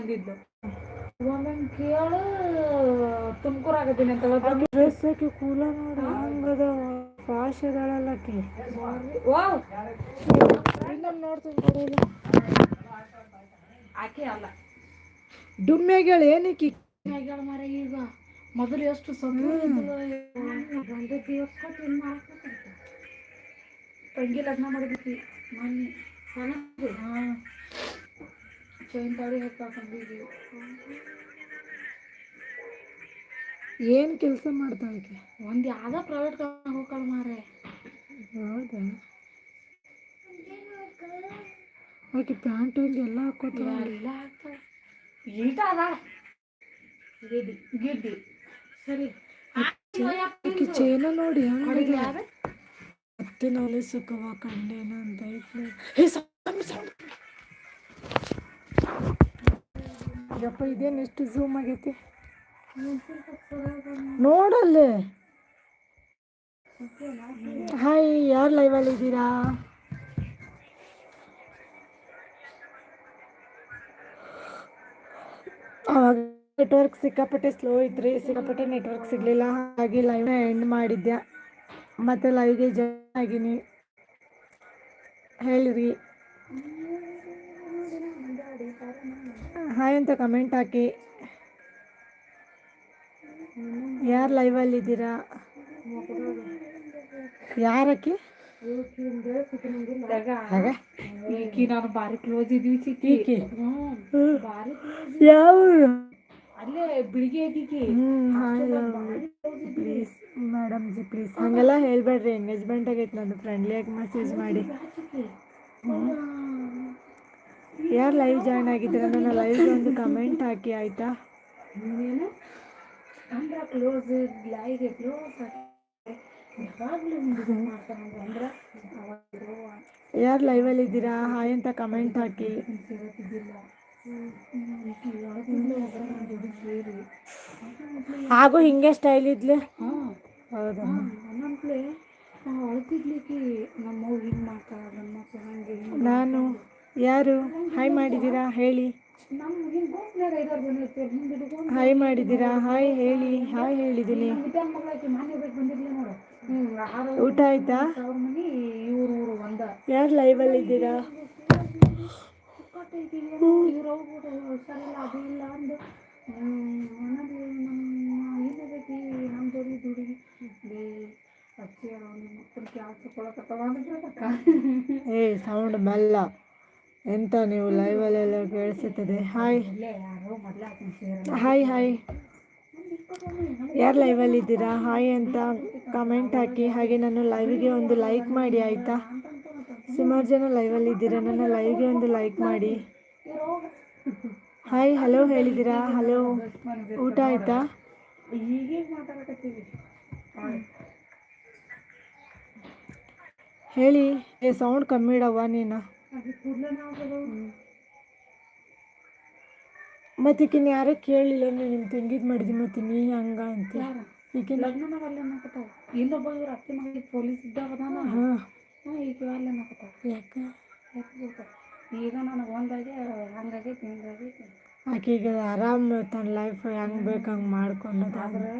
ಅಂದಿದ್ಲು ಒಮ್ಮೊಮ್ಮೆ ಕೇಳು ತುಮಕೂರು ಆಗತ್ತೀನಿ ಅಂತ ಡ್ರೆಸ್ ಹಾಕಿ ಕೂಲ ನೋಡಿ ಹಂಗದ ಫಾಶ್ ಅದಾಳಲ್ಲ ಆಕಿ. ವಾವ್! ನೋಡ್ತೀನಿ ನೋಡಿಲ್ಲ ಆಕೆ ಅಲ್ಲ. ಡುಮ್ಮೆಗಳು ಏನಕ್ಕೆ? ಆಗ್ಯಾಳ ಮರ ಈಗ. ಮೊದಲು ಎಷ್ಟು ಸೊಂದು ತಂಗಿ ಲಗ್ನ ಮಾಡಿದ್ವಿ. ಮೊನ್ನೆ. ಹಾಂ. ಚೈನ್ ತಾಳಿ ಹಾಕ ತಂಗಿಗೆ ಏನು ಕೆಲಸ ಮಾಡ್ತಾಳ ಆಕಿ ಒಂದು ಯಾವುದೋ ಪ್ರೈವೇಟ್ ಹೋಗ್ಕಳ ಮಾರೆ ಹೌದಾ? ಆಕಿ ಪ್ಯಾಂಟ್ ಹಂಗೆ ಎಲ್ಲ ಹಾಕೋತಾರೆ ಎಲ್ಲ ಆಗ್ತಾಳೆ ಈಟ ಅದ ಗಿಡ್ಡಿ ಗಿಡ್ಡಿ. ಸರಿ. ಆಕಿ ಚೇನ ನೋಡಿ ಹಂಗೆ ಯಾರು? ಹತ್ತಿನ ಹೊಲಿಸಕ್ಕವ ಕಂಡೇನ ಅಂತ ಐತ್ಲೆ ಹೇ. ಯಪ್ಪ, ಇದೇನು ಎಷ್ಟು ಝೂಮ್ ಆಗೈತಿ? ನೋಡಲ್ಲೇ. ಹಾಯ್ ಯಾರು ಲೈವಲ್ಲಿ ಇದ್ದೀರಾ? ಅವಾಗ ನೆಟ್ವರ್ಕ್ ಸಿಕ್ಕಾಪಟ್ಟೆ ಸ್ಲೋ ಇದ್ರಿ ಸಿಕ್ಕಾಪಟ್ಟೆ ನೆಟ್ವರ್ಕ್ ಸಿಗಲಿಲ್ಲ. ಹಾಗಾಗಿ ಲೈವ್ನ ಎಂಡ್ ಮಾಡಿದ್ದೆ ಮತ್ತು ಲೈವ್ಗೆ ಜಾಯ್ನ್ ಆಗಿನಿ. ಹೇಳಿರಿ. ಹಾಯ್ ಅಂತ ಕಮೆಂಟ್ ಹಾಕಿ. ಯಾರು ಲೈವಲ್ಲಿ ಇದ್ದೀರಾ? ಯಾರಕ್ಕಿ ಈಕಿ ನಾನು ಬಾರಿ ಕ್ಲೋಸ್ ಇದೀವಿ ಚಿಕ್ಕಿ. ಈಕಿ? ಬಾರಿ ಯಾವ ಅಲ್ಲೇ ಬಿಳಿಗೆ hi please madam ji please ಹಾಗೆಲ್ಲ ಹೇಳ್ಬೇಡ್ರಿ ಎಂಗೇಜ್ಮೆಂಟ್ ಆಗೈತೆ ನಂದು. ಫ್ರೆಂಡ್ಲಿಯಾಗಿ ಮೆಸೇಜ್ ಮಾಡಿ. ಯಾರು ಲೈವ್ ಜಾಯ್ನ್ ಆಗಿದ್ದೀರಾ ನನ್ನ ಲೈವ್ಗೆ ಒಂದು ಕಮೆಂಟ್ ಹಾಕಿ ಆಯಿತಾ? ಯಾರು ಲೈವಲ್ಲಿ ಇದ್ದೀರಾ? ಹಾಯ್ ಅಂತ ಕಮೆಂಟ್ ಹಾಕಿ. ಹಾಗೂ ಹಿಂಗೆ ಸ್ಟೈಲ್ ಇದ್ಲೆ? ಹೌದಾ? ನಾನು? ಯಾರು? ಹಾಯ್ ಮಾಡಿದ್ದೀರಾ? ಹೇಳಿ. ಹಾಯ್ ಮಾಡಿದ್ದೀರಾ? ಹಾಯ್ ಹೇಳಿ. ಹಾಯ್ ಹೇಳಿದ್ದೀನಿ. ಊಟ ಆಯ್ತಾ? ಯಾರು ಲೈವಲ್ಲಿ ಇದ್ದೀರಾ? ಏ ಸೌಂಡ್ ಮೆಲ್ಲ ಎಂತ ನೀವು ಲೈವಲ್ಲೆಲ್ಲ ಕೇಳಿಸುತ್ತದೆ? ಹಾಯ್ ಹಾಯ್ ಹಾಯ್ ಯಾರು ಲೈವಲ್ಲಿ ಇದ್ದೀರಾ? ಹಾಯ್ ಅಂತ ಕಮೆಂಟ್ ಹಾಕಿ. ಹಾಗೆ ನಾನು ಲೈವ್ಗೆ ಒಂದು ಲೈಕ್ ಮಾಡಿ, ಆಯಿತಾ? ಸುಮಾರು ಜನ ಲೈವಲ್ಲಿ ಇದ್ದೀರಾ? ನನ್ನ ಲೈವ್ಗೆ ಒಂದು ಲೈಕ್ ಮಾಡಿ. Hi hello ಹೇಳಿದ್ದೀರಾ? ಹಲೋ ಊಟ ಆಯಿತಾ? ಹೇಳಿ, ಏ ಸೌಂಡ್ ಕಮ್ಮಿ ಇಡವ್ವ ನೀನು. ಅದು ಕೂದಲೇ ನಾವು ಮತ್ತೆ ಈಕಿನ ಯಾರೋ ಕೇಳಿಲ್ಲ ನೀವು ನಿಮ್ಮ ತಂಗಿದ್ ಮಾಡಿದಿ ಮತ್ತೆ ನೀ ಹಂಗ ಅಂತ. ಈಕೆ ಲಗ್ನ ಅಲ್ಲೇ ಮಾಡ್ಕೊತಾವ ಇನ್ನೊಬ್ಬ ಇವ್ರ ಅತ್ತೆ ಮಗಳಿಗೆ ಪೊಲೀಸ್ ಇದ್ದಾಗ ಅದಾನ ಹಾಂ. ಈಗ ಅಲ್ಲೇ ಮಾಡ್ಕೊತಾವ ಯಾಕೆ? ಈಗ ನನಗೆ ಒಂದಾಗೆ ಹಂಗಾಗೈತಿ ಹಿಂಗಾಗೈತಿ ಆಕೆಗೆ ಆರಾಮ್ ತನ್ನ ಲೈಫ್ ಹೆಂಗ್ ಬೇಕು ಹಂಗೆ ಮಾಡ್ಕೊಂಡು ಆದ್ರೆ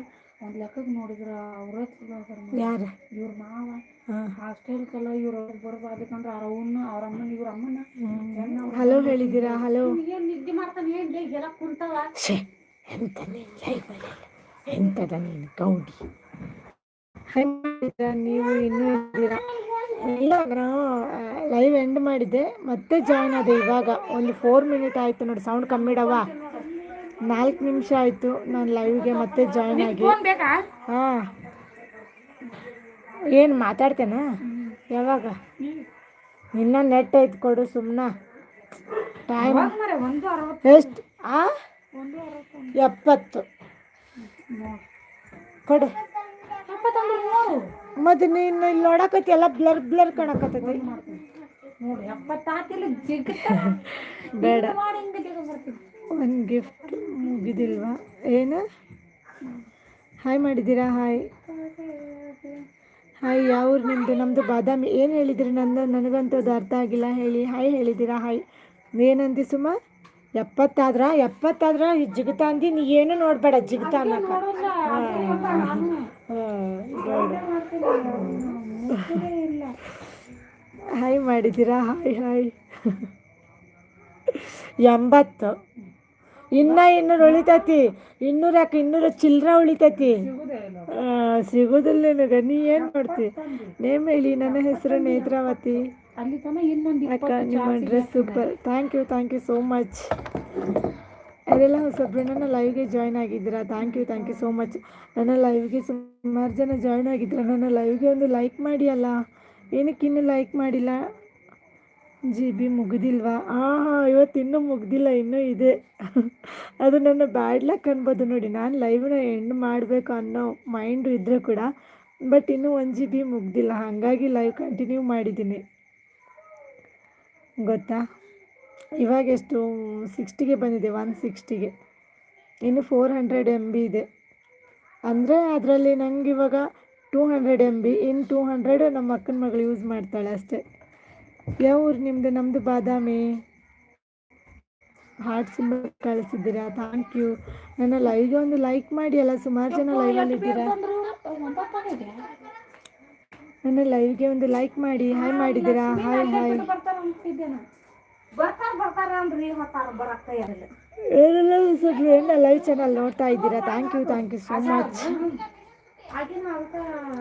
ಒಂದು ಲೆಕ್ಕಕ್ಕೆ ನೋಡಿದ್ರೆ ಅವರೇ ಚಲೋ ಯಾರು? ಇವ್ರ ಮಾವ. ಹಾಸ್ಟೆಲ್ಗೆಲ್ಲ ಇವ್ರ ಬರ್ಬಾರ್ದಕ್ಕಂದ್ರೆ ಅವ್ರ ಅವನ್ನ ಅವ್ರ ಅಮ್ಮನ ಇವ್ರ ಅಮ್ಮನ ಹಲೋ ಹೇಳಿದ್ದೀರಾ? ಹಲೋ? ಏನು ನಿದ್ದೆ ಮಾಡ್ತಾನೆ? ಏನು ಎಲ್ಲ ಕುಂತಾವ? ಎಂತ ನೀನು ಲೈಫಲ್ಲಿ ಎಂತದ ನೀನು ಗೌಡಿ? ನೀವು ಇನ್ನೂ ಇದ್ದೀರಾ? ಇಲ್ಲ ನಾನು ಲೈವ್ ಎಂಡ್ ಮಾಡಿದ್ದೆ. ಮತ್ತೆ ಜಾಯ್ನ್ ಆದೆ ಇವಾಗ. ಒಂದು ಫೋರ್ ಮಿನಿಟ್ ಆಯಿತು ನೋಡಿ ಸೌಂಡ್ ಕಮ್ಮಿ ಇಡವ ನಾಲ್ಕು ನಿಮಿಷ ಆಯಿತು ನಾನು ಲೈವ್ಗೆ ಮತ್ತೆ ಜಾಯ್ನ್ ಆಗಿ. ಹಾಂ. ಏನು ಮಾತಾಡ್ತೇನ? ಯಾವಾಗ? ಇನ್ನ ನೆಟ್ ಐದು ಕೊಡು ಸುಮ್ಮನೆ ಟೈಮ್ ಎಷ್ಟು? ಆ? ಎಪ್ಪತ್ತು. ಕೊಡು. ಮತ್ತೆ ನೀನು ಇಲ್ಲಿ ನೋಡಕತ್ತಿ ಎಲ್ಲ ಬ್ಲರ್ ಬ್ಲರ್ ಕಾಣಕತ್ತೈತಿ. ಬೇಡ. ಒಂದು ಗಿಫ್ಟ್ ಮುಗಿದಿಲ್ವಾ? ಏನು? ಹಾಯ್ ಮಾಡಿದ್ದೀರಾ? ಹಾಯ್ ಹಾಯ್ ಯಾವ್ರು ನಿಮ್ಮದು ನಮ್ಮದು ಬಾದಾಮಿ. ಏನು ಹೇಳಿದ್ರಿ ನನ್ನ ನನಗಂತೂ ಅದು ಅರ್ಥ ಆಗಿಲ್ಲ. ಹೇಳಿ ಹಾಯ್ ಹೇಳಿದ್ದೀರಾ ಹಾಯ್. ಏನಂದಿ ಸುಮ? ಎಪ್ಪತ್ತಾದ್ರ? ಎಪ್ಪತ್ತಾದ್ರ? ಜಿಗಿತ ಅಂದಿ ನೀ ಏನು ನೋಡಬೇಡ ಜಿಗಿತ ಅನ್ನಕ. ಹಾಯ್ ಮಾಡಿದ್ದೀರಾ ಹಾಯ್ ಹಾಯ್. ಎಂಬತ್ತು. ಇನ್ನ ಇನ್ನೂರು ಉಳಿತೈತಿ. ಇನ್ನೂರು ಯಾಕೆ ಇನ್ನೂರ ಚಿಲ್ಲರ ಉಳಿತೈತಿ? ಸಿಗುದೇ ಸಿಗೋದಿಲ್ಲ ನಿನಗೆ. ನೀ ಏನು ಮಾಡ್ತಿ? ನೇಮ್ ಹೇಳಿ ನನ್ನ ಹೆಸರು ನೇತ್ರಾವತಿ. ಅಕ್ಕ super thank you thank you so much ಯಾರೆಲ್ಲ ಹೊಸಬ್ರು, ನನ್ನ ಲೈವ್ಗೆ ಜಾಯ್ನ್ ಆಗಿದ್ದೀರಾ? Thank you thank you so much ನನ್ನ ಲೈವ್ಗೆ ಸುಮಾರು ಜನ ಜಾಯ್ನ್ ಆಗಿದ್ದೀರಾ? ನನ್ನ ಲೈವ್ಗೆ ಒಂದು ಲೈಕ್ ಮಾಡಿ ಅಲ್ಲ ಏನಕ್ಕೆ ಇನ್ನೂ ಲೈಕ್ ಮಾಡಿಲ್ಲ? ಜಿ ಬಿ ಮುಗಿದಿಲ್ವಾ? ಹಾಂ ಹಾಂ ಇವತ್ತು ಇನ್ನೂ ಮುಗ್ದಿಲ್ಲ, ಇನ್ನೂ ಇದೆ. ಅದು ನನ್ನ ಬ್ಯಾಡ್ ಲಕ್ ಅನ್ಬೋದು ನೋಡಿ. ನಾನು ಲೈವ್ನ ಎಂಡ್ ಮಾಡಬೇಕು ಅನ್ನೋ ಮೈಂಡು ಇದ್ದರೆ ಕೂಡ ಬಟ್ ಇನ್ನೂ ಒಂದು ಜಿ ಬಿ ಮುಗ್ದಿಲ್ಲ. ಹಾಗಾಗಿ ಲೈವ್ ಕಂಟಿನ್ಯೂ ಮಾಡಿದ್ದೀನಿ. ಗೊತ್ತಾ? ಇವಾಗ ಎಷ್ಟು? ಸಿಕ್ಸ್ಟಿಗೆ ಬಂದಿದೆ ಒನ್ ಸಿಕ್ಸ್ಟಿಗೆ ಇನ್ನು ಫೋರ್ ಹಂಡ್ರೆಡ್ ಎಂ ಬಿ ಇದೆ. ಅಂದರೆ ಅದರಲ್ಲಿ ನಂಗೆ ಇವಾಗ ಟೂ ಹಂಡ್ರೆಡ್ ಎಂ ಬಿ ಇನ್ನು ಟೂ ಹಂಡ್ರೆಡ್ ನಮ್ಮ ಅಕ್ಕನ ಮಗಳು ಯೂಸ್ ಮಾಡ್ತಾಳೆ ಅಷ್ಟೇ. ಯಾವ ಊರು ನಿಮ್ಮದು ನಮ್ಮದು ಬಾದಾಮಿ. ಹಾರ್ಟ್ ಸಿಂಬಲ್ ಕಳಿಸಿದ್ದೀರಾ? ಥ್ಯಾಂಕ್ ಯು ನನ್ನ ಲೈವ್ಗೆ ಒಂದು ಲೈಕ್ ಮಾಡಿ ಅಲ್ಲ ಸುಮಾರು ಜನ ಲೈವಲ್ಲಿ ಇದ್ದೀರಾ? ನನ್ನ ಲೈವ್ಗೆ ಒಂದು ಲೈಕ್ ಮಾಡಿ ಹಾಯ್ ಮಾಡಿದ್ದೀರಾ? ಹಾಯ್ ಹಾಯ್ ಏನೆಲ್ಲ ಏನು ಲೈವ್ ಚಾನಲ್ ನೋಡ್ತಾ ಇದ್ದೀರಾ? Thank you thank you so much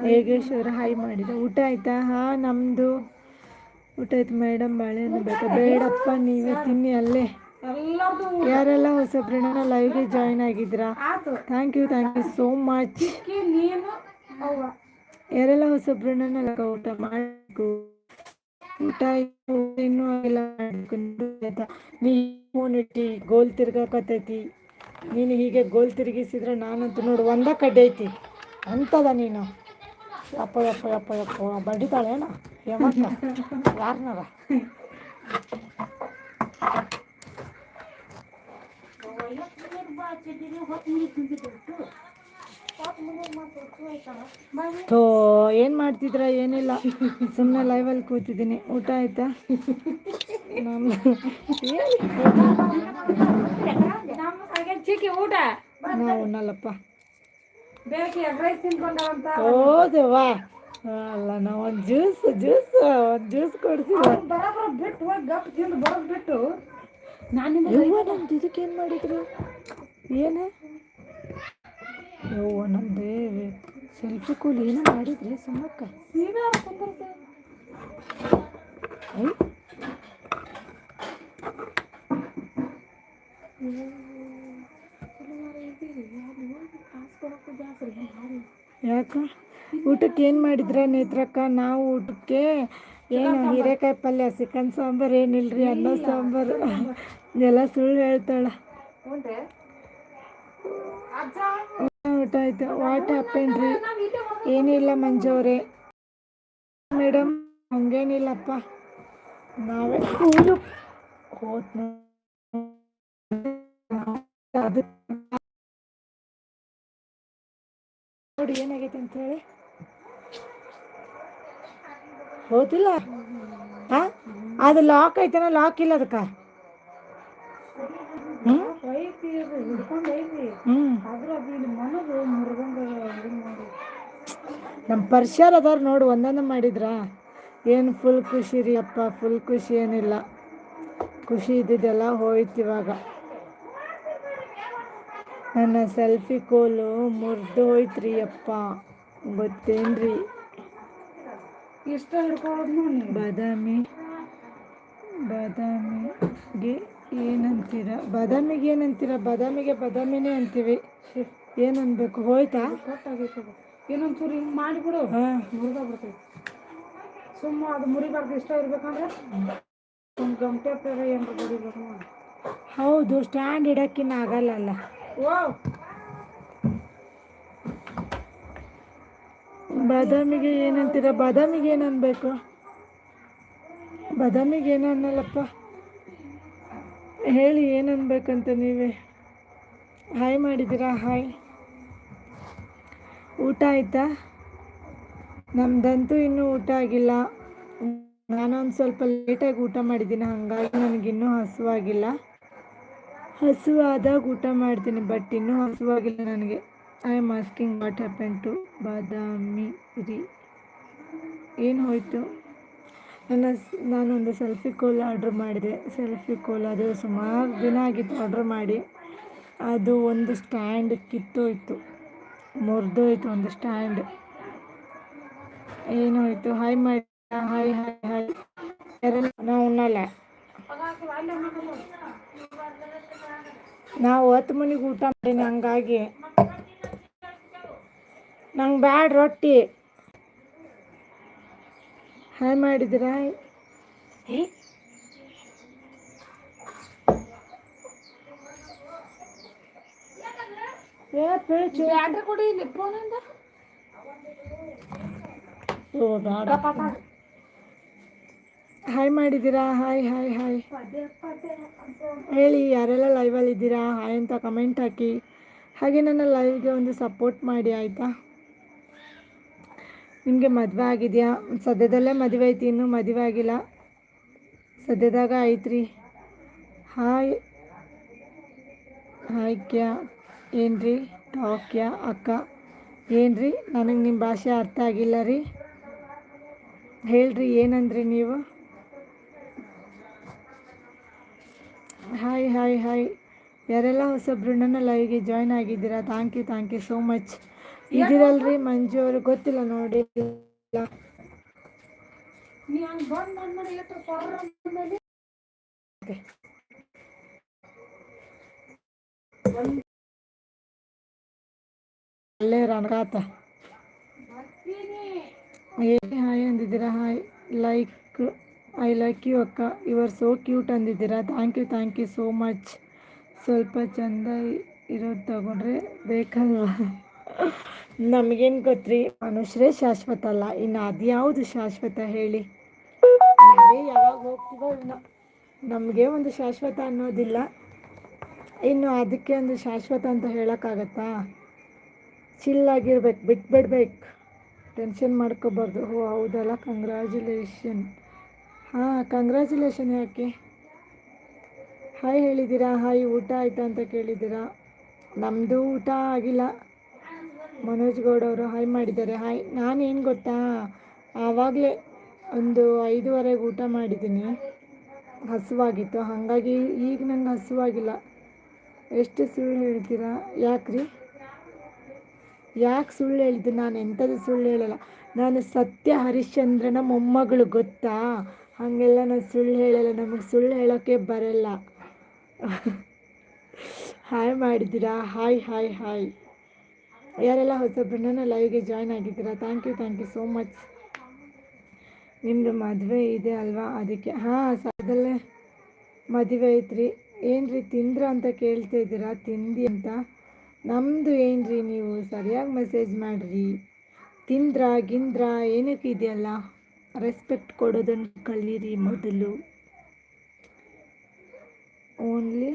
ಹೇಗೇಶ್ವರ hi ಮಾಡಿದ. ಊಟ ಆಯ್ತಾ? ಹಾಂ ನಮ್ಮದು ಊಟ ಆಯ್ತು ಮೇಡಮ್, ಬಾಳೆಹಣ್ಣು ಬೇಕಾ. ಬೇಡಪ್ಪ, ನೀವೇ ತಿನ್ನಿ ಅಲ್ಲೇ. ಯಾರೆಲ್ಲ ಹೊಸ ಪ್ರೇರಣಾ ಲೈವ್ಗೆ ಜಾಯ್ನ್ ಆಗಿದ್ದೀರಾ? Thank you thank you so much ಯಾರೆಲ್ಲ ಹೊಸ ಲೈವ್ ಊಟ ಮಾಡಬೇಕು? ಊಟ ಇನ್ನೂ ಆಗಿಲ್ಲ ಮಾಡ್ಬೇಕು. ನೀ ಫೋನ್ ಇಟ್ಟಿ ಗೋಲ್ ತಿರ್ಗಾಕತ್ತೈತಿ. ನೀನು ಹೀಗೆ ಗೋಲ್ ತಿರುಗಿಸಿದ್ರೆ ನಾನಂತೂ ನೋಡು, ಒಂದ ಕಡ್ಡೆ ಐತಿ ಅಂತದ ನೀನು. ಯಪ್ಪ ಯಪ್ಪ ಯಪ್ಪ ಯಪ್ಪ ಬಡಿತಾಳೇನ ಹೇಮಂತ ಯಾರನ್ನಾರ ಥೋ ಏನು ಮಾಡ್ತಿದ್ರ? ಏನಿಲ್ಲ. ಸುಮ್ಮನೆ ಲೈವಲ್ಲಿ ಕೂತಿದ್ದೀನಿ. ಊಟ ಆಯ್ತಾ? ನಮ್ಮ ನಾವು ಉಣ್ಣಲ್ಲಪ್ಪ. ಬೇರೆ ವಾ. ಅಲ್ಲ ನಾವು ಒಂದು ಜ್ಯೂಸ್ ಜ್ಯೂಸ್ ಒಂದು ಜ್ಯೂಸ್ ಬರೋಬ್ಬರ ಬಿಟ್ಟು ಹೋಗಿ ಗಪ್ ತಿಂದು ಬರೋದು ಬಿಟ್ಟು ನಾನು ನಮ್ದು ಇದಕ್ಕೆ ಏನು ಮಾಡಿದ್ರು? ಏನೇ? ಯವ್ವ ನಮ್ದು ಸೆಲ್ಫಿ ಕೂಲಿ ಏನೋ ಮಾಡಿದ್ರಿ ಸುಮ್ಮಕ್ಕ ನೀವೇ ಊಟಕ್ಕೆ? ಏನು ಮಾಡಿದ್ರ ನೇತ್ರಕ್ಕ? ನಾವು ಊಟಕ್ಕೆ ಏನು ಹೀರೆಕಾಯಿ ಪಲ್ಯ ಚಿಕನ್ ಸಾಂಬಾರು ಏನಿಲ್ರಿ? ಅನ್ನ ಸಾಂಬಾರು. ಎಲ್ಲ ಸುಳ್ಳು ಹೇಳ್ತಾಳೆ. ಊಟ ಆಯ್ತು. ವಾಟ್ ಹ್ಯಾಪನ್ ರೀ? ಏನಿಲ್ಲ ಮಂಜವ್ರೆ ಮೇಡಮ್ ಹಂಗೇನಿಲ್ಲಪ್ಪ. ನಾವೇ ಕೂಲು ಹೋತ್ ಅದು ನೋಡಿ, ಏನಾಗೈತೆ ಅಂತ ಹೇಳಿ. ಹೋತಿಲ್ಲ? ಹಾ ಅದು ಲಾಕ್ ಐತನ ಲಾಕ್ ಇಲ್ಲ ಅದಕ್ಕ. ನಮ್ಮ ಪರಿಸರ ಅದಾರ ನೋಡು, ಒಂದೊಂದು ಮಾಡಿದ್ರಾ. ಏನು ಫುಲ್ ಖುಷಿ ರೀ ಅಪ್ಪ ಫುಲ್ ಖುಷಿ ಏನಿಲ್ಲ. ಖುಷಿ ಇದ್ದಿದ್ದೆಲ್ಲ ಹೋಯ್ತು ಇವಾಗ. ನನ್ನ ಸೆಲ್ಫಿ ಕೋಲು ಮುರಿದು ಹೋಯ್ತ್ರಿ ಅಪ್ಪ ಗೊತ್ತೇನ್ರಿ? ಇಷ್ಟ ಹಿಡ್ಕೊಳ್ಳೋದು ಬಾದಾಮಿ ಬಾದಾಮಿಗೆ ಏನಂತೀರ? ಬಾದಾಮಿಗೆ ಏನಂತೀರ? ಬಾದಾಮಿಗೆ ಬಾದಾಮಿನೇ ಅಂತೀವಿ. ಏನು ಅನ್ಬೇಕು ಹೋಯ್ತಾ? ಚೂರು ಹಿಂಗೆ ಮಾಡಿಬಿಡು. ಹಾಂ. ಮುರಿದ ಬಿಡ್ತೈತಿ ಸುಮ್ಮ ಅದು ಮುರಿಬಾರ್ದು. ಇಷ್ಟ ಇರ್ಬೇಕಂದ್ರೆ ಒಂದು ಗಮಟೆ ಏನು ಹೌದು ಸ್ಟ್ಯಾಂಡ್ ಇಡಕ್ಕಿನ್ನ ಆಗಲ್ಲಲ್ಲ ವಾವ್ ಬಾದಾಮಿಗೆ ಏನಂತೀರ ಬಾದಾಮಿಗೆ ಏನು ಅನ್ಬೇಕು? ಬಾದಾಮಿಗೆ ಏನು ಅನ್ನಲ್ಲಪ್ಪ? ಹೇಳಿ ಏನು ಅನ್ಬೇಕಂತ ನೀವೇ. ಹಾಯ್ ಮಾಡಿದ್ದೀರಾ? ಹಾಯ್ ಊಟ ಆಯ್ತಾ? ನಮ್ದಂತೂ ಇನ್ನೂ ಊಟ ಆಗಿಲ್ಲ. ನಾನೊಂದು ಸ್ವಲ್ಪ ಲೇಟಾಗಿ ಊಟ ಮಾಡಿದ್ದೀನಿ, ಹಾಗಾಗಿ ನನಗಿನ್ನೂ ಹಸುವಾಗಿಲ್ಲ. ಹಸುವಾದಾಗ ಊಟ ಮಾಡ್ತೀನಿ ಬಟ್ ಇನ್ನೂ ಹಸುವಾಗಿಲ್ಲ ನನಗೆ. I am asking what happen to Badami ರೀ ಏನು ಹೋಯಿತು? ನನ್ನ ನಾನೊಂದು ಸೆಲ್ಫಿ ಕೋಲ್ ಆರ್ಡ್ರ್ ಮಾಡಿದೆ. ಸೆಲ್ಫಿ ಕೋಲ್ ಅದು ಸುಮಾರು ದಿನ ಆಗಿತ್ತು ಆರ್ಡ್ರ್ ಮಾಡಿ. ಅದು ಒಂದು ಸ್ಟ್ಯಾಂಡ್ ಕಿತ್ತೋಯ್ತು. ಮುರಿದೋಯ್ತು ಒಂದು ಸ್ಟ್ಯಾಂಡ್ ಏನೋಯ್ತು ಹಾಯ್ ಮಾಡಿ ಹಾಯ್ ಹಾಯ್ ಹಾಯ್ ನಾವು ಉಣ್ಣಲ್ಲ. ನಾವು ಹತ್ತು ಮನೆಗೆ ಊಟ ಮಾಡೀನಿ ಹಂಗಾಗಿ. ನಂಗೆ ಬ್ಯಾಡ ರೊಟ್ಟಿ. ಹಾಯ್ ಮಾಡಿದ್ರ? ಕೊಡಿ ಇಲ್ಲಿ ಫೋನ್ ಅಂದ ಓ ಬೇಡ ಹಾಯ್ ಮಾಡಿದ್ದೀರಾ? ಹಾಯ್ ಹಾಯ್ ಹಾಯ್ ಹೇಳಿ, ಯಾರೆಲ್ಲ ಲೈವಲ್ಲಿ ಇದ್ದೀರಾ? ಹಾಯ್ ಅಂತ ಕಮೆಂಟ್ ಹಾಕಿ. ಹಾಗೆ ನನ್ನ ಲೈವ್ಗೆ ಒಂದು ಸಪೋರ್ಟ್ ಮಾಡಿ, ಆಯಿತಾ? ನಿಮಗೆ ಮದುವೆ ಆಗಿದೆಯಾ? ಸದ್ಯದಲ್ಲೇ ಮದುವೆ ಐತಿ, ಇನ್ನೂ ಮದುವೆ ಆಗಿಲ್ಲ. ಸದ್ಯದಾಗ ಐತ್ರಿ. ಹಾಯ್ ಹಾಯ್ ಕ್ಯಾ? ಏನ್ರಿ? ಟಾಕ್ಯಾ ಅಕ್ಕ? ಏನ್ರಿ? ನನಗೆ ನಿಮ್ಮ ಭಾಷೆ ಅರ್ಥ ಆಗಿಲ್ಲ ರೀ. ಹೇಳ್ರಿ, ಏನಂದ್ರಿ ನೀವು? ಹಾಯ್ ಹಾಯ್ ಹಾಯ್ ಯಾರೆಲ್ಲ ಹೊಸಬ್ರು ನನ್ನ ಲೈವ್ಗೆ ಜಾಯ್ನ್ ಆಗಿದ್ದೀರಾ? Thank you thank you so much ಇದಿರಲ್ರಿ Manju ಅವರು ಗೊತ್ತಿಲ್ಲ ನೋಡಿ. ಅಲ್ಲೇ ರಣಗಾತ ಏ hi ಅಂದಿದ್ದೀರಾ? Hi like I like you ಅಕ್ಕ. You so cute ಅಂದಿದ್ದೀರಾ? Thank you thank you so much ಸ್ವಲ್ಪ ಚಂದ ಇರೋದು ತಗೊಂಡ್ರೆ ಬೇಕಲ್ಲ ನಮಗೇನು ಗೊತ್ತ್ರಿ? ಮನುಷ್ಯರೇ ಶಾಶ್ವತ ಅಲ್ಲ. ಇನ್ನು ಅದ್ಯಾವುದು ಶಾಶ್ವತ ಹೇಳಿ? ನಾವೇ ಯಾವಾಗ ಹೋಗ್ತೀವೋ ಇನ್ನು ನಮಗೆ ಒಂದು ಶಾಶ್ವತ ಅನ್ನೋದಿಲ್ಲ. ಇನ್ನು ಅದಕ್ಕೆ ಒಂದು ಶಾಶ್ವತ ಅಂತ ಹೇಳೋಕ್ಕಾಗತ್ತಾ? ಚಿಲ್ಲಾಗಿರ್ಬೇಕು ಬಿಟ್ಬಿಡ್ಬೇಕು. ಟೆನ್ಷನ್ ಮಾಡ್ಕೋಬಾರ್ದು. ಹೋ ಹೌದಲ್ಲ? ಕಂಗ್ರ್ಯಾಚುಲೇಷನ್ ಹಾಂ ಕಂಗ್ರ್ಯಾಚುಲೇಷನ್ ಯಾಕೆ? ಹಾಯ್ ಹೇಳಿದ್ದೀರಾ? ಹಾಯ್ ಊಟ ಆಯ್ತಾ ಅಂತ ಕೇಳಿದ್ದೀರಾ? ನಮ್ಮದು ಊಟ ಆಗಿಲ್ಲ. ಮನೋಜ್ ಗೌಡ ಅವರು ಹಾಯ್ ಮಾಡಿದ್ದಾರೆ. ಹಾಯ್ ನಾನೇನು ಗೊತ್ತಾ? ಆವಾಗಲೇ ಒಂದು ಐದೂವರೆಗೆ ಊಟ ಮಾಡಿದ್ದೀನಿ. ಹಸುವಾಗಿತ್ತು. ಹಾಗಾಗಿ ಈಗ ನಂಗೆ ಹಸುವಾಗಿಲ್ಲ. ಎಷ್ಟು ಸುಳ್ಳು ಹೇಳ್ತೀರಾ? ಯಾಕ್ರಿ? ಯಾಕೆ ಸುಳ್ಳು ಹೇಳಿದ್ದು? ನಾನು ಎಂಥದ್ದು ಸುಳ್ಳು ಹೇಳಲ್ಲ. ನಾನು ಸತ್ಯ ಹರಿಶ್ಚಂದ್ರನ ಮೊಮ್ಮಗಳು, ಗೊತ್ತಾ? ಹಾಗೆಲ್ಲ ನಾನು ಸುಳ್ಳು ಹೇಳಲ್ಲ, ನಮಗೆ ಸುಳ್ಳು ಹೇಳೋಕ್ಕೆ ಬರಲ್ಲ. ಹಾಯ್ ಮಾಡಿದ್ದೀರಾ? ಹಾಯ್ ಹಾಯ್ ಹಾಯ್ ಯಾರೆಲ್ಲ ಹೊಸಬ್ರನ್ನ ಲೈವ್ಗೆ ಜಾಯ್ನ್ ಆಗಿದ್ದೀರಾ? Thank you thank you so much ನಿಮ್ಮದು ಮದುವೆ ಇದೆ ಅಲ್ವಾ? ಅದಕ್ಕೆ, ಹಾಂ ಸದಲ್ಲೇ ಮದುವೆ ಐತ್ರಿ. ಏನ್ರಿ, ತಿಂದ್ರ ಅಂತ ಕೇಳ್ತಾ ಇದ್ದೀರಾ? ತಿಂದಿ ಅಂತ? ನಮ್ಮದು ಏನ್ರಿ ನೀವು ಸರಿಯಾಗಿ ಮೆಸೇಜ್ ಮಾಡಿರಿ. ತಿಂದ್ರ, ಗಿಂದ್ರ, ಏನಕ್ಕೆ ಇದೆಯಲ್ಲ? ರೆಸ್ಪೆಕ್ಟ್ ಕೊಡೋದನ್ನು ಕಲೀರಿ ಮೊದಲು. ಓನ್ಲಿ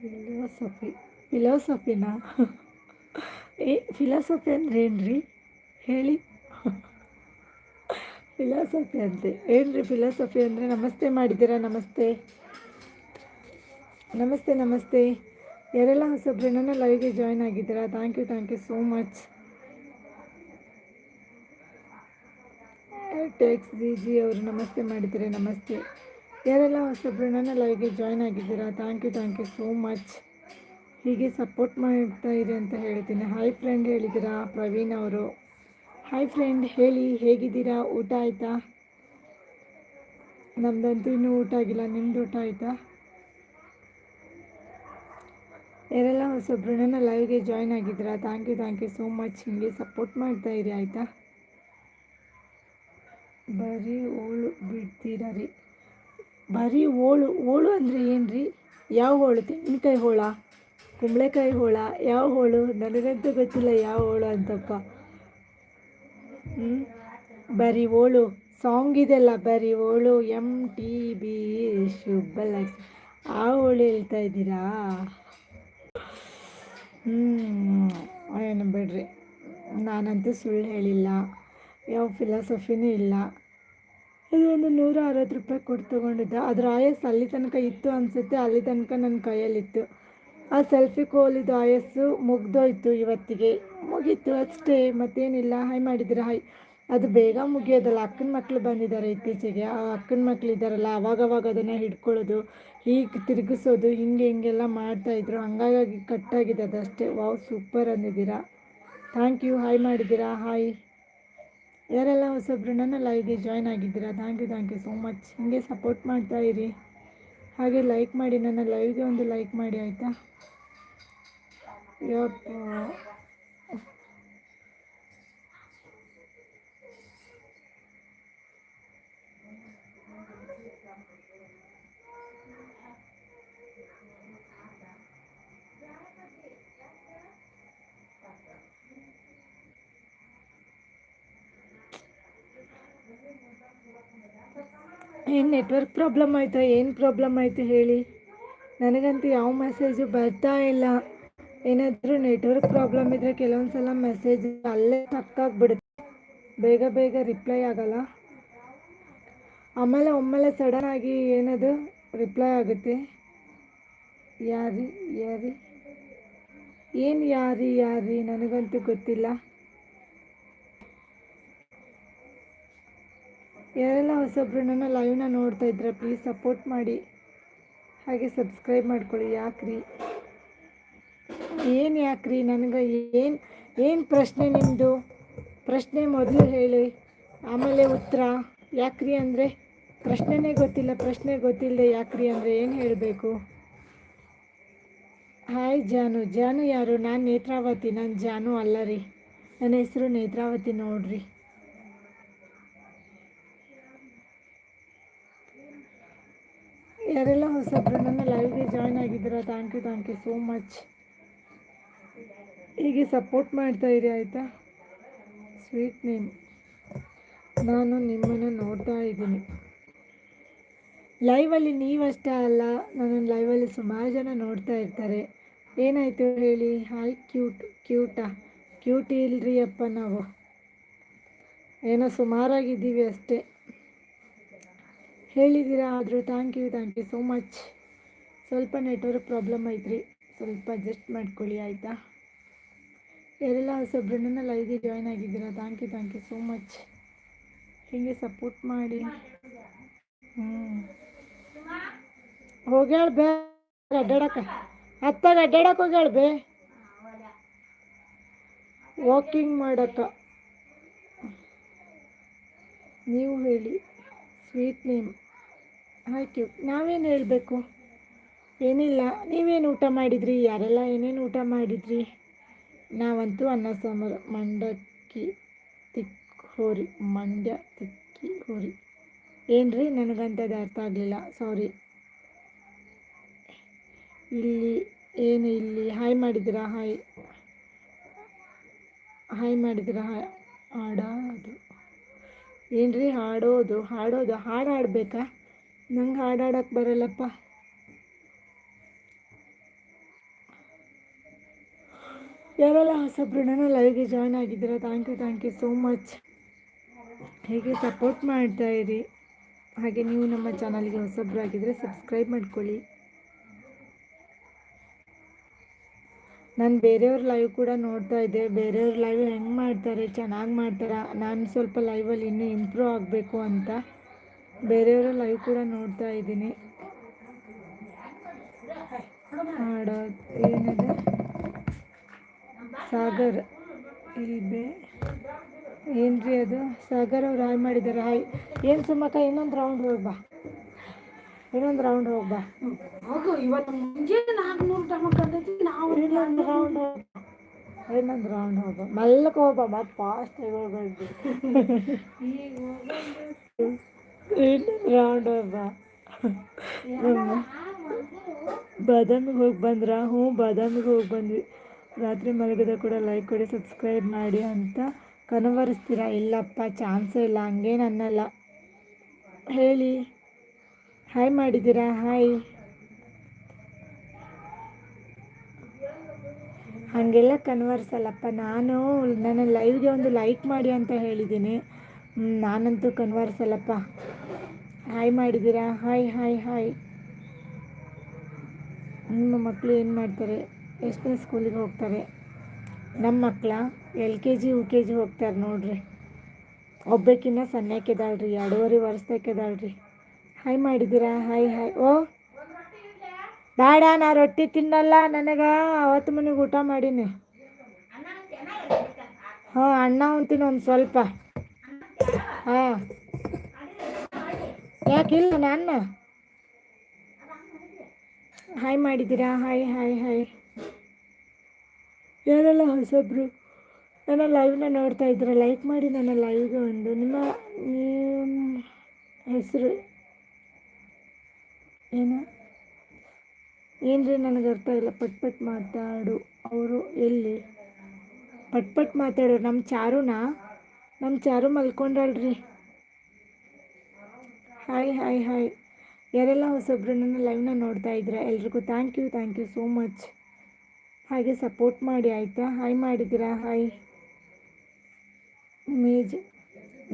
ಫಿಲಾಸಫಿ ಫಿಲಾಸಫಿನಾ ಏ ಫಿಲಾಸಫಿ ಅಂದ್ರೆ ಏನ್ರಿ? ಹೇಳಿ. ಫಿಲಾಸಫಿ ಅಂತೆ. ಏನ್ರಿ ಫಿಲಾಸಫಿ ಅಂದರೆ? ನಮಸ್ತೆ ಮಾಡಿದ್ದೀರಾ? ನಮಸ್ತೆ. ನಮಸ್ತೆ ನಮಸ್ತೆ. ಯಾರೆಲ್ಲ ಹೊಸಬ್ರು ನನ್ನ ಲೈವ್ಗೆ ಜಾಯ್ನ್ ಆಗಿದ್ದೀರಾ? Thank you thank you so much text ಜಿ ಜಿ ಅವರು ನಮಸ್ತೆ ಮಾಡಿದ್ದಾರೆ, ನಮಸ್ತೆ. ಯಾರೆಲ್ಲ ಹೊಸಬ್ರು, ನನ್ನ ಲೈವ್ಗೆ ಜಾಯ್ನ್ ಆಗಿದ್ದೀರಾ? Thank you thank you so much ಹೀಗೆ ಸಪೋರ್ಟ್ ಮಾಡ್ತಾ ಇದೆ ಅಂತ ಹೇಳ್ತೀನಿ. Hi friend ಹೇಳಿದ್ದೀರಾ? ಪ್ರವೀಣ್ ಅವರು. ಹಾಯ್ ಫ್ರೆಂಡ್ ಹೇಳಿ, ಹೇಗಿದ್ದೀರಾ? ಊಟ ಆಯಿತಾ? ನಮ್ದಂತೂ ಇನ್ನೂ ಊಟ ಆಗಿಲ್ಲ. ನಿಮ್ದು ಊಟ ಆಯಿತಾ? ಯಾರೆಲ್ಲ ಹೊಸಬ್ರು, ನನ್ನ ಲೈವ್ಗೆ ಜಾಯ್ನ್ ಆಗಿದ್ದೀರಾ? Thank you thank you so much ಹೀಗೆ ಸಪೋರ್ಟ್ ಮಾಡ್ತಾ ಇರಿ, ಆಯಿತಾ? ಬರೀ ಓಳು ಬಿಡ್ತೀರಾ ರೀ ಬರೀ ಓಳು ಓಳು ಅಂದರೆ ಏನು ಯಾವ ಹೋಳು? ತೆಂಗಿನಕಾಯಿ ಹೋಳ, ಕುಂಬಳಕಾಯಿ ಹೋಳ, ಯಾವ ಹೋಳು? ನನಗಂತೂ ಗೊತ್ತಿಲ್ಲ ಯಾವ ಹೋಳು ಅಂತಪ್ಪ. ಹ್ಞೂ ಬರೀ ಓಳು ಸಾಂಗ್ ಇದೆಲ್ಲ ಬರೀ ಓಳು ಎಂ ಟಿ ಬಿ ಶುಭಲಕ್ಷ್ಮಿ. ಆ ಹೋಳು ಹೇಳ್ತಾ ಇದ್ದೀರಾ? ಹ್ಞೂ ಏನು ಬಿಡ್ರಿ. ನಾನಂತೂ ಸುಳ್ಳು ಹೇಳಿಲ್ಲ. ಯಾವ ಫಿಲಾಸಫಿನೂ ಇಲ್ಲ. ಇದು ಒಂದು ನೂರ ಅರವತ್ತು ರೂಪಾಯಿ ಕೊಟ್ಟು ತೊಗೊಂಡಿದ್ದೆ. ಅದ್ರ ಆಯಸ್ ಅಲ್ಲಿ ತನಕ ಇತ್ತು ಅನಿಸುತ್ತೆ, ಅಲ್ಲಿ ತನಕ ನನ್ನ ಕೈಯಲ್ಲಿತ್ತು. ಆ ಸೆಲ್ಫಿ ಕೋಲಿದ್ದು ಆಯಸ್ಸು ಮುಗ್ದೋಯ್ತು ಇವತ್ತಿಗೆ. ಮುಗೀತು ಅಷ್ಟೇ, ಮತ್ತೇನಿಲ್ಲ. ಹಾಯ್ ಮಾಡಿದ್ರೆ ಹಾಯ್ ಅದು ಬೇಗ ಮುಗಿಯೋದಲ್ಲ. ಅಕ್ಕನ ಮಕ್ಕಳು ಬಂದಿದ್ದಾರೆ ಇತ್ತೀಚೆಗೆ. ಆ ಅಕ್ಕನ ಮಕ್ಕಳು ಇದ್ದಾರಲ್ಲ, ಅವಾಗವಾಗ ಅದನ್ನು ಹಿಡ್ಕೊಳ್ಳೋದು, ಹೀಗೆ ತಿರುಗಿಸೋದು, ಹಿಂಗೆ ಹಿಂಗೆಲ್ಲ ಮಾಡ್ತಾಯಿದ್ರು ಹಂಗಾಗಿ ಕಟ್ಟಾಗಿದೆ ಅದಷ್ಟೇ. ವಾವ್, ಸೂಪರ್ ಅಂದಿದ್ದೀರಾ? ಥ್ಯಾಂಕ್ ಯು ಹಾಯ್ ಮಾಡಿದ್ದೀರಾ? ಹಾಯ್ ಯಾರೆಲ್ಲ ಹೊಸೊಬ್ರು ನನ್ನ ಲೈವ್ಗೆ ಜಾಯ್ನ್ ಆಗಿದ್ದೀರಾ? Thank you thank you so much ಹೀಗೆ ಸಪೋರ್ಟ್ ಮಾಡ್ತಾ ಇರಿ. ಹಾಗೆ ಲೈಕ್ ಮಾಡಿ, ನನ್ನ ಲೈವ್ಗೆ ಒಂದು ಲೈಕ್ ಮಾಡಿ, ಆಯಿತಾ? ಯಪ್ಪ. ಏನು ನೆಟ್ವರ್ಕ್ ಪ್ರಾಬ್ಲಮ್ ಆಯಿತಾ? ಏನು ಪ್ರಾಬ್ಲಮ್ ಆಯಿತು ಹೇಳಿ? ನನಗಂತೂ ಯಾವ ಮೆಸೇಜು ಬರ್ತಾ ಇಲ್ಲ. ಏನಾದರೂ ನೆಟ್ವರ್ಕ್ ಪ್ರಾಬ್ಲಮ್ ಇದ್ದರೆ ಕೆಲವೊಂದು ಸಲ ಮೆಸೇಜ್ ಅಲ್ಲೇ ತಕ್ಕಾಗ್ಬಿಡುತ್ತೆ ಬೇಗ ಬೇಗ ರಿಪ್ಲೈ ಆಗಲ್ಲ. ಆಮೇಲೆ ಒಮ್ಮೆಲೆ ಸಡನ್ ಆಗಿ ಏನದು ರಿಪ್ಲೈ ಆಗುತ್ತೆ. ಯಾರಿ ಯಾರಿ? ಏನು ಯಾರಿ ಯಾರಿ? ನನಗಂತೂ ಗೊತ್ತಿಲ್ಲ. ಯಾರೆಲ್ಲ ಹೊಸಬ್ರು ನನ್ನ ಲೈವ್ನ ನೋಡ್ತಾ ಇದ್ರೆ ಪ್ಲೀಸ್ ಸಪೋರ್ಟ್ ಮಾಡಿ. ಹಾಗೆ ಸಬ್ಸ್ಕ್ರೈಬ್ ಮಾಡ್ಕೊಳ್ಳಿ ಯಾಕ್ರಿ? ಏನು ಯಾಕ್ರಿ ನನಗೆ? ಏನು ಏನು ಪ್ರಶ್ನೆ ನಿಮ್ಮದು ಪ್ರಶ್ನೆ ಮೊದಲು ಹೇಳಿ, ಆಮೇಲೆ ಉತ್ತರ. ಯಾಕ್ರಿ ಅಂದರೆ ಪ್ರಶ್ನೆನೇ ಗೊತ್ತಿಲ್ಲ, ಪ್ರಶ್ನೆ ಗೊತ್ತಿಲ್ಲದೆ ಯಾಕ್ರಿ ಅಂದರೆ ಏನು ಹೇಳಬೇಕು? ಹಾಯ್ ಜಾನು. ಜಾನು ಯಾರು? ನಾನು ನೇತ್ರಾವತಿ. ನಾನು ಜಾನು ಅಲ್ಲ ರೀ. ನನ್ನ ಹೆಸರು ನೇತ್ರಾವತಿ ನೋಡ್ರಿ. ಯಾರೆಲ್ಲ ಹೊಸಬ್ರು ನನ್ನ ಲೈವ್ಗೆ ಜಾಯ್ನ್ ಆಗಿದ್ದೀರಾ thank you thank you so much ಹೀಗೆ ಸಪೋರ್ಟ್ ಮಾಡ್ತಾ ಇರಿ, ಆಯಿತಾ? ಸ್ವೀಟ್ ನೇಮ್ ನಾನು ನಿಮ್ಮನ್ನು ನೋಡ್ತಾ ಇದ್ದೀನಿ. ಲೈವಲ್ಲಿ ನೀವಷ್ಟೇ ಅಲ್ಲ ನನ್ನ ಲೈವಲ್ಲಿ ಸುಮಾರು ಜನ ನೋಡ್ತಾ ಇರ್ತಾರೆ. ಏನಾಯಿತು ಹೇಳಿ? ಹಾಯ್ ಕ್ಯೂಟ್ ಕ್ಯೂಟಾ ಕ್ಯೂಟ್ ಇಲ್ರಿ ಅಪ್ಪ ನಾವು. ಏನೋ ಸುಮಾರಾಗಿದ್ದೀವಿ ಅಷ್ಟೇ. ಹೇಳಿದ್ದೀರಾ ಆದರೂ thank you thank you so much ಸ್ವಲ್ಪ ನೆಟ್ವರ್ಕ್ ಪ್ರಾಬ್ಲಮ್ ಐತ್ರಿ. ಸ್ವಲ್ಪ ಅಡ್ಜಸ್ಟ್ ಮಾಡ್ಕೊಳ್ಳಿ, ಆಯಿತಾ? ಯಾರೆಲ್ಲ ಹೊಸಬ್ರು ನನ್ನ ಲೈವ್ಗೆ ಜಾಯ್ನ್ ಆಗಿದ್ದೀರಾ? Thank you thank you so much ಹೀಗೆ ಸಪೋರ್ಟ್ ಮಾಡಿ. ಹ್ಞೂ ಹೋಗ್ಯಾಳ ಬೇ ಅಡ್ಡಾಡಕ ಹತ್ತಾಗ ಅಡ್ಡಾಡಕ್ಕೆ ಹೋಗ್ಯಾಳ ಬೇ? ವಾಕಿಂಗ್ ಮಾಡಕ್ಕ. ನೀವು ಹೇಳಿ ಸ್ವೀಟ್ ನೇಮ್ ಆಯ್ತು, ನಾವೇನು ಹೇಳಬೇಕು? ಏನಿಲ್ಲ, ನೀವೇನು ಊಟ ಮಾಡಿದ್ರಿ? ಯಾರೆಲ್ಲ ಏನೇನು ಊಟ ಮಾಡಿದ್ರಿ? ನಾವಂತೂ ಅನ್ನ ಸಾಂಬಾರು ಮಂಡಕ್ಕಿ ತಿಕ್ಕೋರಿ, ಮಂಡ್ಯ ತಿಕ್ಕಿ ಹೋರಿ. ಏನ್ರಿ? ರೀ ನನಗಂಥದ್ದು ಅರ್ಥ ಆಗಲಿಲ್ಲ ಸಾರಿ ಇಲ್ಲಿ ಏನು ಇಲ್ಲಿ? ಹಾಯ್ ಮಾಡಿದ್ದೀರಾ? ಹಾಯ್ ಹಾಯ್ ಮಾಡಿದ್ದೀರಾ? ಹಾಯ್ ಹಾಡೋದು ಏನ್ರಿ? ಹಾಡೋದು ಹಾಡೋದು ಹಾಡು ಹಾಡಬೇಕಾ ನಂಗೆ ಹಾಡಾಡಕ್ಕೆ ಬರಲ್ಲಪ್ಪ. ಯಾರೆಲ್ಲ ಹೊಸಬ್ರು ನನ್ನ ಲೈವ್ಗೆ ಜಾಯ್ನ್ ಆಗಿದ್ದೀರಾ? Thank you thank you so much ಹೇಗೆ ಸಪೋರ್ಟ್ ಮಾಡ್ತಾ ಇರಿ? ಹಾಗೆ ನೀವು ನಮ್ಮ ಚಾನಲ್ಗೆ ಹೊಸಬ್ರು ಆಗಿದ್ದರೆ ಸಬ್ಸ್ಕ್ರೈಬ್ ಮಾಡ್ಕೊಳ್ಳಿ. ನಾನು ಬೇರೆಯವ್ರ ಲೈವ್ ಕೂಡ ನೋಡ್ತಾ ಇದ್ದೆ. ಬೇರೆಯವ್ರ ಲೈವ್ ಹೆಂಗೆ ಮಾಡ್ತಾರೆ? ಚೆನ್ನಾಗಿ ಮಾಡ್ತಾರಾ? ನಾನು ಸ್ವಲ್ಪ ಲೈವಲ್ಲಿ ಇನ್ನೂ ಇಂಪ್ರೂವ್ ಆಗಬೇಕು ಅಂತ. ಬೇರೆಯವರ ಲೈವ್ ಕೂಡ ನೋಡ್ತಾ ಇದ್ದೀನಿ. ಏನಿದೆ? ಸಾಗರ್ ಇಲ್ಬೆ ಏನು ರೀ ಅದು? ಸಾಗರ್ ಅವ್ರು ಹಾಯ್ ಮಾಡಿದ್ದಾರೆ ಹಾಯ್. ಏನು ಸುಮ್ಮಕ್ಕ ಇನ್ನೊಂದು ರೌಂಡ್ ಹೋಗ್ಬಾ ಇನ್ನೊಂದು ರೌಂಡ್ ಹೋಗ್ಬಾ ಹೋಗು ಇವತ್ತು ಮುಂಜಾನೆ ನಾಲ್ಕುನೂರು ನಾವು ಇನ್ನೊಂದು ರೌಂಡ್ ಹೋಗಿ ಇನ್ನೊಂದು ರೌಂಡ್ ಹೋಗ ಮಲ್ಲಕ್ಕೆ ಹೋಗ್ಬಾ ಮತ್ತೆ ಫಾಸ್ಟ್ ಈಗ ಬಾದಾಮಿಗೆ ಹೋಗಿ ಬಂದ್ರಾ? ಹ್ಞೂ, ಬಾದಾಮಿಗೆ ಹೋಗಿ ಬಂದ್ವಿ. ರಾತ್ರಿ ಮಲಗದ ಕೂಡ ಲೈಕ್ ಕೊಡಿ ಸಬ್ಸ್ಕ್ರೈಬ್ ಮಾಡಿ ಅಂತ ಕನವರಿಸ್ತೀರಾ? ಇಲ್ಲಪ್ಪ ಚಾನ್ಸೇ ಇಲ್ಲ ಹಂಗೇನು ಅನ್ನಲ್ಲ ಹೇಳಿ. ಹಾಯ್ ಮಾಡಿದ್ದೀರಾ? ಹಾಯ್ ಹಾಗೆಲ್ಲ ಕನ್ವರ್ಸಲ್ಲಪ್ಪ. ನಾನು ನನ್ನ ಲೈವ್ಗೆ ಒಂದು ಲೈಕ್ ಮಾಡಿ ಅಂತ ಹೇಳಿದ್ದೀನಿ. ನಾನಂತೂ ಕನ್ವರ್ಸಲ್ಲಪ್ಪ ಹಾಯ್ ಮಾಡಿದ್ದೀರಾ? Hi hi hi. ನಿಮ್ಮ ಮಕ್ಕಳು ಏನು ಮಾಡ್ತಾರೆ? ಎಷ್ಟನೇ ಸ್ಕೂಲಿಗೆ ಹೋಗ್ತಾರೆ? ನಮ್ಮ ಮಕ್ಕಳ L K G, U K G ಹೋಗ್ತಾರೆ ನೋಡ್ರಿ. ಒಬ್ಬಾಕಿನ್ನ ಸಣ್ಣಕ್ಕಿದಾಳ್ರಿ ಎರಡೂವರೆ ವರ್ಷದಕ್ಕಿದಾಳ್ರಿ ಹಾಯ್ ಮಾಡಿದ್ದೀರಾ? Hi hi. ಓ, ಬೇಡ, ನಾ ರೊಟ್ಟಿ ತಿನ್ನಲ್ಲ ನನಗೆ. ಅವತ್ತು ಮನೆಗೆ ಊಟ ಮಾಡೀನಿ. ಹಾಂ, ಅಣ್ಣ ಉಣ್ತೀನಿ ಒಂದು ಸ್ವಲ್ಪ. ಹಾಂ. ಯಾಕಿಲ್ಲ ನಾನು ಹಾಯ್ ಮಾಡಿದ್ದೀರಾ? ಹಾಯ್ ಹಾಯ್ ಹಾಯ್ ಯಾರೆಲ್ಲ ಹೊಸೊಬ್ರು? ನನ್ನ ಲೈವ್ನ ನೋಡ್ತಾ ಇದ್ರೆ ಲೈಕ್ ಮಾಡಿ ನನ್ನ ಲೈವ್ಗೆ ಒಂದು. ನಿಮ್ಮ ನಿಮ್ಮ ಹೆಸರು? ಏನು? ಏನ್ರಿ? ನನಗೆ ಅರ್ಥ ಇಲ್ಲ. ಪಟ್ ಪಟ್ ಮಾತಾಡು. ಅವರು ಎಲ್ಲಿ? ಪಟ್ ಪಟ್ ಮಾತಾಡೋರು. ನಮ್ಮ ಚಾರುನಾ? ನಮ್ಮ ಚಾರು ಮಲ್ಕೊಂಡಳ್ರಿ. Hi hi hi. ಯಾರೆಲ್ಲ ಹೊಸೊಬ್ರು ನನ್ನ ಲೈವ್ನ ನೋಡ್ತಾ ಇದ್ದೀರಾ? ಎಲ್ರಿಗೂ thank you thank you so much ಹಾಗೆ ಸಪೋರ್ಟ್ ಮಾಡಿ, ಆಯಿತಾ? ಹಾಯ್ ಮಾಡಿದ್ದೀರಾ? ಹಾಯ್ ಮೇಜ್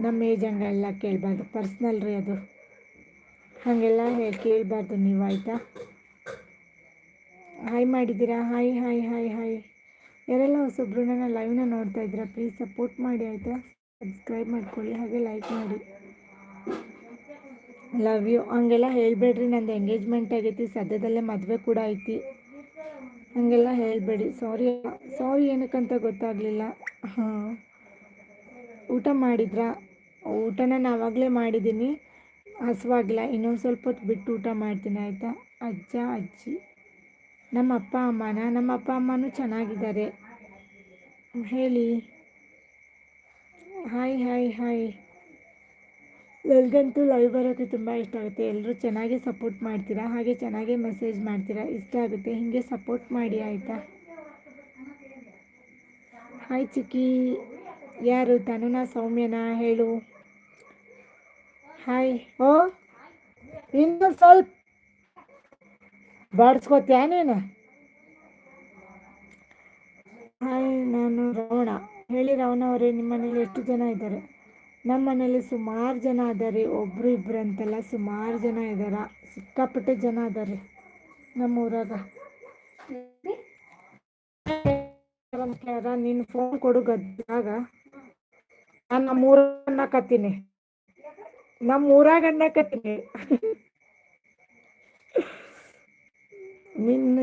ನಮ್ಮ ಏಜ್ ಹಂಗೆಲ್ಲ ಕೇಳಬಾರ್ದು. ಪರ್ಸ್ನಲ್ ರೀ ಅದು. ಹಾಗೆಲ್ಲ ಕೇಳಬಾರ್ದು ನೀವು, ಆಯಿತಾ? ಹಾಯ್ ಮಾಡಿದ್ದೀರಾ? ಹಾಯ್ ಹಾಯ್ ಹಾಯ್ ಹಾಯ್ ಯಾರೆಲ್ಲ ಹೊಸೊಬ್ರು ನನ್ನ ಲೈವ್ನ ನೋಡ್ತಾ ಇದ್ದೀರಾ? ಪ್ಲೀಸ್ ಸಪೋರ್ಟ್ ಮಾಡಿ, ಆಯಿತಾ? ಸಬ್ಸ್ಕ್ರೈಬ್ ಮಾಡ್ಕೊಳ್ಳಿ ಹಾಗೆ ಲೈಕ್ ಮಾಡಿ. ಲವ್ ಯು ಹಂಗೆಲ್ಲ ಹೇಳಬೇಡ್ರಿ, ನಂದು ಎಂಗೇಜ್ಮೆಂಟ್ ಆಗೈತಿ, ಸದ್ಯದಲ್ಲೇ ಮದುವೆ ಕೂಡ ಐತಿ. ಹಾಗೆಲ್ಲ ಹೇಳಬೇಡಿ. ಸಾರಿ ಸಾರಿ ಏನಕ್ಕಂತ ಗೊತ್ತಾಗಲಿಲ್ಲ. ಹಾಂ. ಊಟ ಮಾಡಿದ್ರಾ? ಊಟನ ನಾನು ಆವಾಗಲೇ ಮಾಡಿದ್ದೀನಿ. ಹಸುವಾಗಿಲ್ಲ ಇನ್ನೊಂದು ಸ್ವಲ್ಪ ಹೊತ್ತು ಬಿಟ್ಟು ಊಟ ಮಾಡ್ತೀನಿ, ಆಯಿತಾ? ಅಜ್ಜ, ಅಜ್ಜಿ. ನಮ್ಮ ಅಪ್ಪ ಅಮ್ಮನ? ನಮ್ಮ ಅಪ್ಪ ಅಮ್ಮನೂ ಚೆನ್ನಾಗಿದ್ದಾರೆ. ಹೇಳಿ. ಹಾಯ್ ಹಾಯ್ ಹಾಯ್ ನನಗಂತೂ ಲೈವ್ ಬರೋಕ್ಕೆ ತುಂಬ ಇಷ್ಟ ಆಗುತ್ತೆ. ಎಲ್ಲರೂ ಚೆನ್ನಾಗಿ ಸಪೋರ್ಟ್ ಮಾಡ್ತೀರಾ? ಹಾಗೆ ಚೆನ್ನಾಗೇ ಮೆಸೇಜ್ ಮಾಡ್ತೀರಾ? ಇಷ್ಟ ಆಗುತ್ತೆ. ಹೀಗೆ ಸಪೋರ್ಟ್ ಮಾಡಿ, ಆಯಿತಾ? ಹಾಯ್ ಚಿಕ್ಕಿ. ಯಾರು? ತನುನಾ, ಸೌಮ್ಯನಾ? ಹೇಳು. ಹಾಯ್ ಓ, ಇನ್ನು ಸ್ವಲ್ಪ ಬಾಡಿಸ್ಕೋತೀಯ ನೀನು? ಹಾಯ್ ನಾನು ರವಣ ಹೇಳಿ ರಾವಣವರೇ ನಿಮ್ಮ ಮನೇಲಿ ಎಷ್ಟು ಜನ ಇದ್ದಾರೆ? ನಮ್ಮ ಮನೇಲಿ ಸುಮಾರು ಜನ ಇದ್ದಾರೆ. ಒಬ್ಬರು ಇಬ್ಬರು ಅಂತೆಲ್ಲ ಸುಮಾರು ಜನ ಇದ್ದಾರ. ಸಿಕ್ಕಾಪಟ್ಟೆ ಜನ ಇದ್ದಾರೆ ನಮ್ಮ ಊರಾಗ ಕೇಳ್ಯಾರ ನೀನು ಫೋನ್ ಕೊಡು ಗದ್ದಾಗ. ನಾನು ಊರನ್ನ ಅನ್ನಕತ್ತೀನಿ ನಮ್ಮ ಊರಾಗ ಅನ್ನಕತ್ತೀನಿ ನಿನ್ನ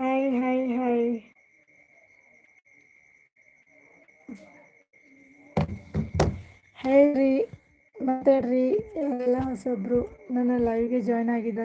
ಹಾಯ್ ಹಾಯ್ ಹಾಯ್ ಹೇಳ್ರಿ ಮಾತಾಡ್ರಿ. ಎಲ್ಲ ಹೊಸೊಬ್ರು ನನ್ನ ಲೈವ್ಗೆ ಜಾಯ್ನ್ ಆಗಿದ್ದಾರೆ.